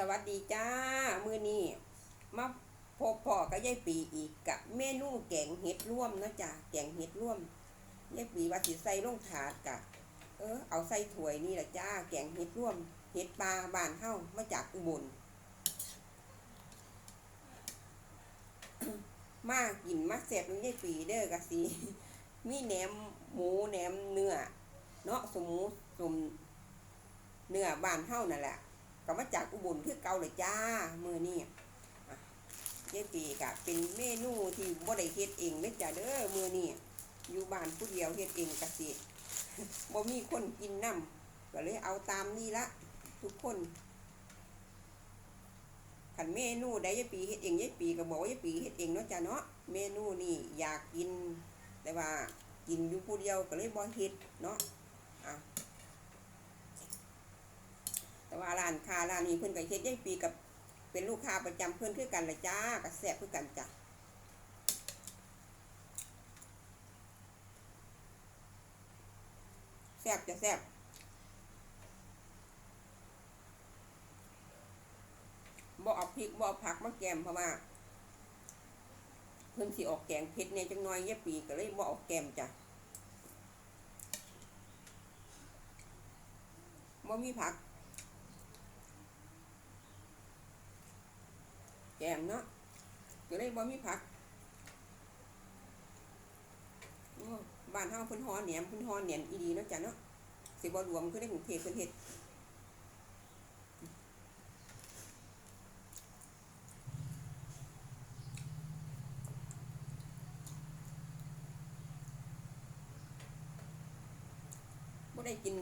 สวัสดีจ้า มือนี้มาพบพ่อกับยายปีอีกกับเมนูแกงเห็ดร่วมนะจ้าแกงเห็ดร่วมยายปีว่าสิใส่ลงถาดกะ เออเอาใส่ถ้วยนี่แหละจ้า แกงเห็ดร่วมเห็ดปลาบานเฮามาจากอุบลมากินมาแซ่บนี่ยายปีเด้อกะสิมีแหนมหมูแหนมเนื้อเนาะสมูสมเนื้อบานเฮานั่นแหละ ก็มาจากอุบลคือเก่าเลยจ้ามือนี่ยายปีกะเป็นเมนูที่บ่ได้เฮ็ดเองเด้อจ้าเด้อมือนี่อยู่บ้านผู้เดียวเฮ็ดเองกะสิบ่มีคนกินน้ำก็เลยเอาตามนี่ละทุกคนขันเมนูใดยายปีเฮ็ดเองยายปีก็บอกว่ายายปีเฮ็ดเองเนาะจ้าเนาะเมนูนี่อยากกินแต่ว่ากินอยู่ผู้เดียวก็เลยบ่เฮ็ดเนาะอะ แต่ว่าร้านค้าร้านนี้เพิ่นก็เฮ็ดยายปีกับเป็นลูกค้าประจำเพิ่นคือกันละจ้าก็แซ่บคือกันจ้ะแซ่บจะแซ่บบ่เอาพริกบ่เอาผักมาแกมเพราะว่าเพิ่นสิออกแกงเผ็ดเนี่ยจังน้อยยายปีก็เลยบ่เอาแกมจ้ะบ่มีผัก แกงเนาะก็เลยบ่มีผักบ้านเฮาเพิ่นฮอนแหนมเพิ่นฮอนแหนมอีดีเนาะจ้ะเนาะสิบ่รวมคือในกรุงเทพเพิ่นเฮ็ดบ่ได้กิน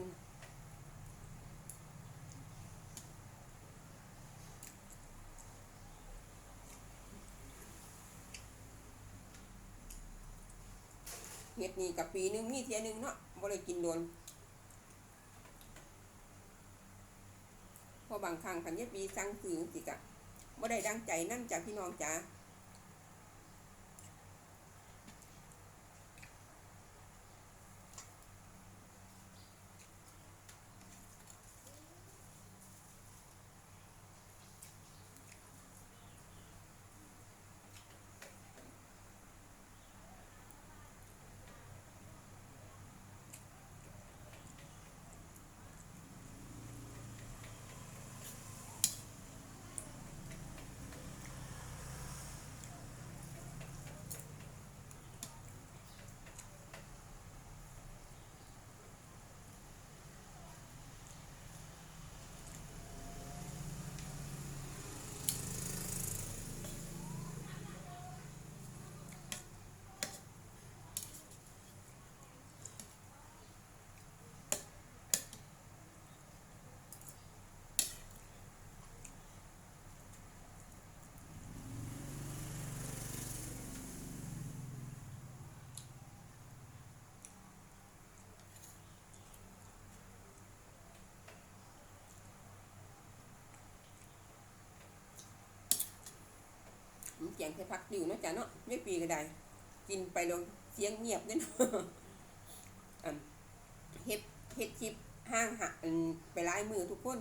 เห็ดนี่กับปีหนึงมีเทียหนึงเนาะบ่ได้กินโดนเพอบางครั้งคันยายปีสั่งซื้อสิกะบ่ได้ดังใจนั่นจากพี่น้องจ๋า แกงใส่ผักดิวเนาะจ้ะเนาะไม่ปีก็ได้ กินไปเลยเสียงเงียบเนาะเฮ็ดเฮ็ดคลิปห้างหะอักไปไลายมือทุกคน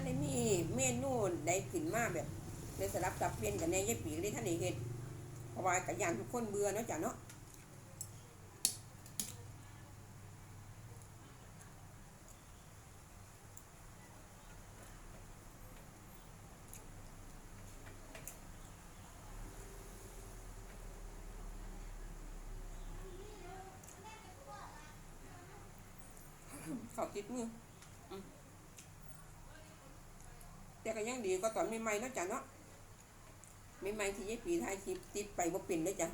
ถ้าได้มีเมนูใดขึ้นมาแบบในสลับสับเปลี่ยนกันในยายปีเลยท่านได้เฮ็ดเพราะว่ากะยานทุกคนเบื่อเนาะจ้ะเนาะเขาติดมือ แต่ก็ยังดีก็ตอนใหม่ๆเนาะจ้ะเนาะใหม่ๆที่ยายปีถ่ายคลิปติดไปบ่เป็นเลยจ้ะ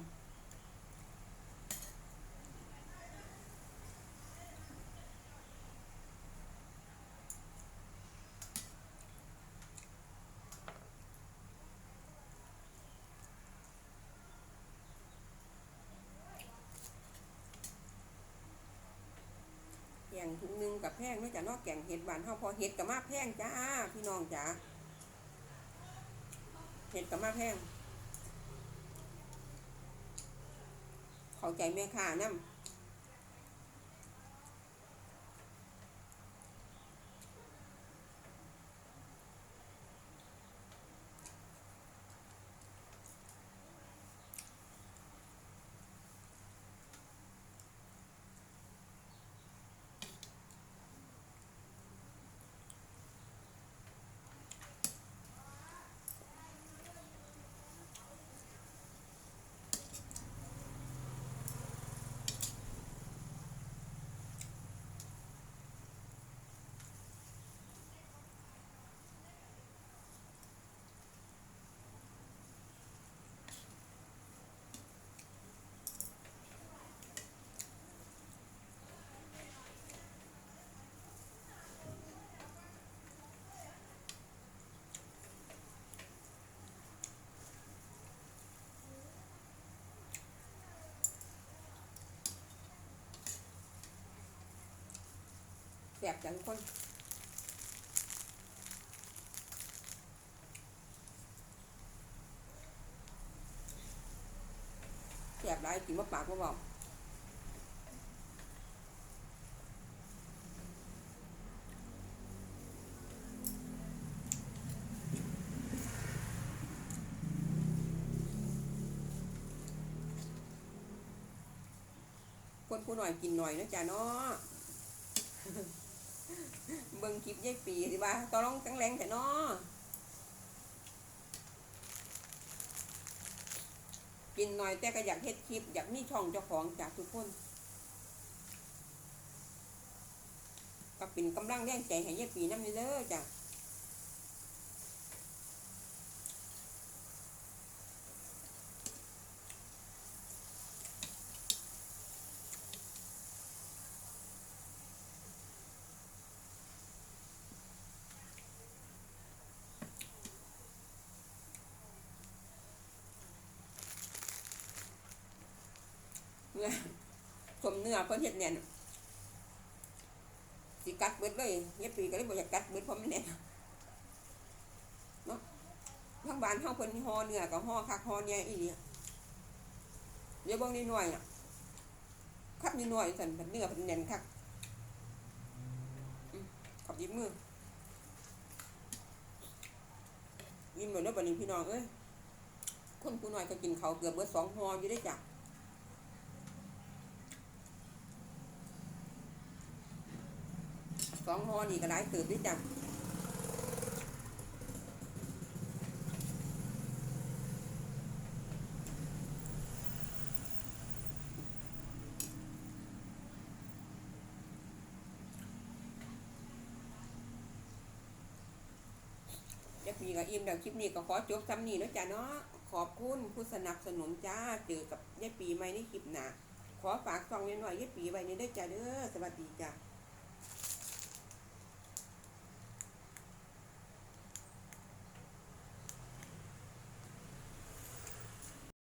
งถุงนึงกับแพงนอกจากนอกแกงเห็ดบานเฮาพอเห็ดกับมาแพงจ้าพี่น้องจ๋าเห็ดกับมาแพงเข้าใจแม่ค้าน้ำ สบจังคนแสบหลายกินมาปากมาบอกคนผู้หน่อยกินหน่อยนะจ๊ะเนาะ งคลิปยายปีสิว่าตอร้องจังแรงแต่นอกินหน่อยแต่ก็อยากเฮ็ดคลิป อยากมีช่องเจ้าของจากทุกคนก็เป็นกำลังแรงใจให้ยายปีน้ำนี่เด้อจ้ะ เนื้อเพิ่นเฮ็ดแน่นสิกัดเบิดเลยยายปีก็เลยบ่อยากกัดเบิดเพราะมันแน่นเนาะทางบ้านเฮาเพิ่นห่อเนื้อก็ห่อคักห่อแหน่อีหลีเดี๋ยวเบิ่งนิดหน่อยน่ะคับนิดหน่อยสั่นเนื้อเพิ่นแน่นคักขอบยิ้มมือยิ้มเหมือนเด้อบัดนี้พี่น้องเอ้ยคนผู้น้อยก็กินเขาเกือบเบิดสองห่ออยู่ได้จ้ะ สองห่อนี่ก็ได้ตื่นด้วยจ้ะจะมีกับอิ่มแล้วคลิปนี้ก็ขอจบซ้ำนี้แล้วจ้ะเนาะขอบคุณผู้สนับสนุนจ้าเจอกับยายปีใหม่ในคลิปหนาขอฝากซองนิดหน่อยยายปีไว้ในเด้จ้าเด้อสวัสดีจ้ะ